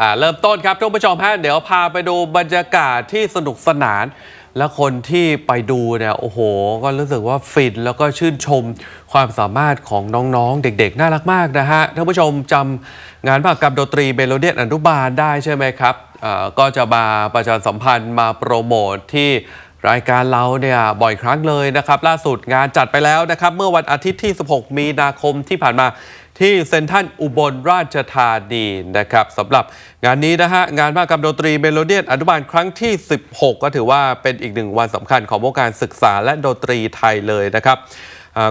อ่าเริ่มต้นครับท่านผู้ชมฮะเดี๋ยวพาไปดูบรรยากาศที่สนุกสนาน และคนที่ไปดูเนี่ยโอ้โห ก็รู้สึกว่าฟินแล้วก็ชื่นชมความสามารถของน้องๆ เด็กๆ น่ารักมากนะฮะท่านผู้ชมจำงานภาคกรรมดนตรีเมโลเดียนอนุบาลได้ใช่ไหมครับอ่าก็จะมาประชาสัมพันธ์มาโปรโมทที่ รายการเราเนี่ยบ่อยครั้งเลยนะครับ ล่าสุดงานจัดไปแล้วนะครับ เมื่อวันอาทิตย์ที่ 16 มีนาคมที่ผ่านมาที่เซนทัลอุบลราชธานีนะครับสำหรับงานนี้นะฮะ งานภาคกรรมดนตรีเมโลเดียนอนุบาลครั้งที่ 16 ก็ถือว่าเป็นอีกหนึ่งวันสำคัญของวงการศึกษาและดนตรีไทยเลยนะครับ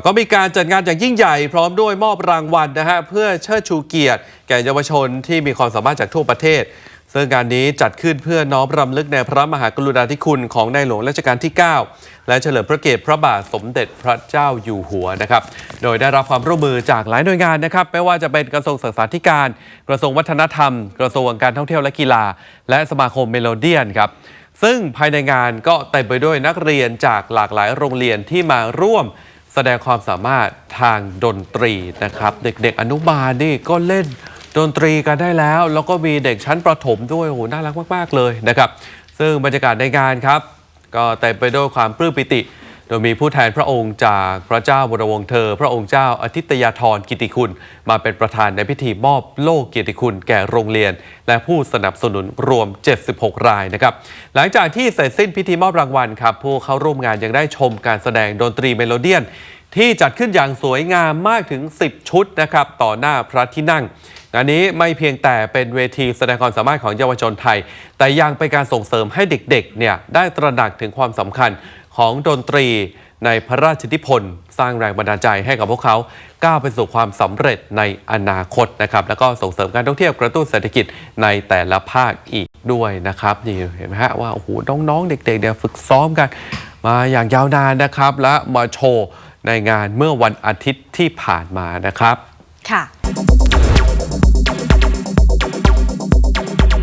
ก็มีการจัดงานอย่างยิ่งใหญ่พร้อมด้วยมอบรางวัลนะฮะเพื่อเชิดชูเกียรติ แก่เยาวชนที่มีความสามารถจากทั่วประเทศ ซึ่งงานนี้จัดขึ้นเพื่อน้อมรำลึกในพระมหากรุณาธิคุณของในหลวงรัชกาลที่ 9 และเฉลิมพระเกียรติพระบาทสมเด็จพระเจ้าอยู่หัวนะครับ โดยได้รับความร่วมมือจากหลายหน่วยงานนะครับ ไม่ว่าจะเป็นกระทรวงศึกษาธิการ กระทรวงวัฒนธรรม กระทรวงการท่องเที่ยวและกีฬา และสมาคมเมโลเดียนครับ ซึ่งภายในงานก็เต็มไปด้วยนักเรียนจากหลากหลายโรงเรียนที่มาร่วมแสดงความสามารถทางดนตรีนะครับ เด็กๆอนุบาลนี่ก็เล่น ดนตรีกันได้แล้ว แล้วก็มีเด็กชั้นประถมด้วยโอ้โหน่ารักมากๆเลยนะครับ ซึ่งบรรยากาศในงานครับ ก็เต็มไปด้วยความปลื้มปิติ โดยมีผู้แทนพระองค์จากพระเจ้าวรวงศ์เธอ พระองค์เจ้าอาทิตยาธรกิติคุณ มาเป็นประธานในพิธีมอบโล่เกียรติคุณแก่โรงเรียน และผู้สนับสนุนรวม 76 รายนะครับ หลังจากที่เสร็จสิ้นพิธีมอบรางวัลครับผู้เข้าร่วมงานยังได้ชมการแสดงดนตรีเมโลเดียน ที่จัดขึ้นอย่างสวยงามมากถึง 10 ชุดนะครับต่อหน้าพระที่นั่ง งานนี้ไม่เพียงแต่เป็นเวทีแสดงความสามารถของเยาวชนไทย แต่ยังเป็นการส่งเสริมให้เด็กๆเนี่ยได้ตระหนักถึงความสำคัญของดนตรีในพระราชนิพนธ์สร้างแรงบันดาลใจให้กับพวกเขาก้าวไปสู่ความสำเร็จในอนาคตนะครับ แล้วก็ส่งเสริมการท่องเที่ยวกระตุ้นเศรษฐกิจในแต่ละภาคอีกด้วยนะครับนี่เห็นไหมฮะว่าโอ้โหน้องๆ เด็กๆเนี่ยฝึกซ้อมกัน มาอย่างยาวนานนะครับ และมาโชว์ในงานเมื่อวันอาทิตย์ที่ผ่านมานะครับ ค่ะ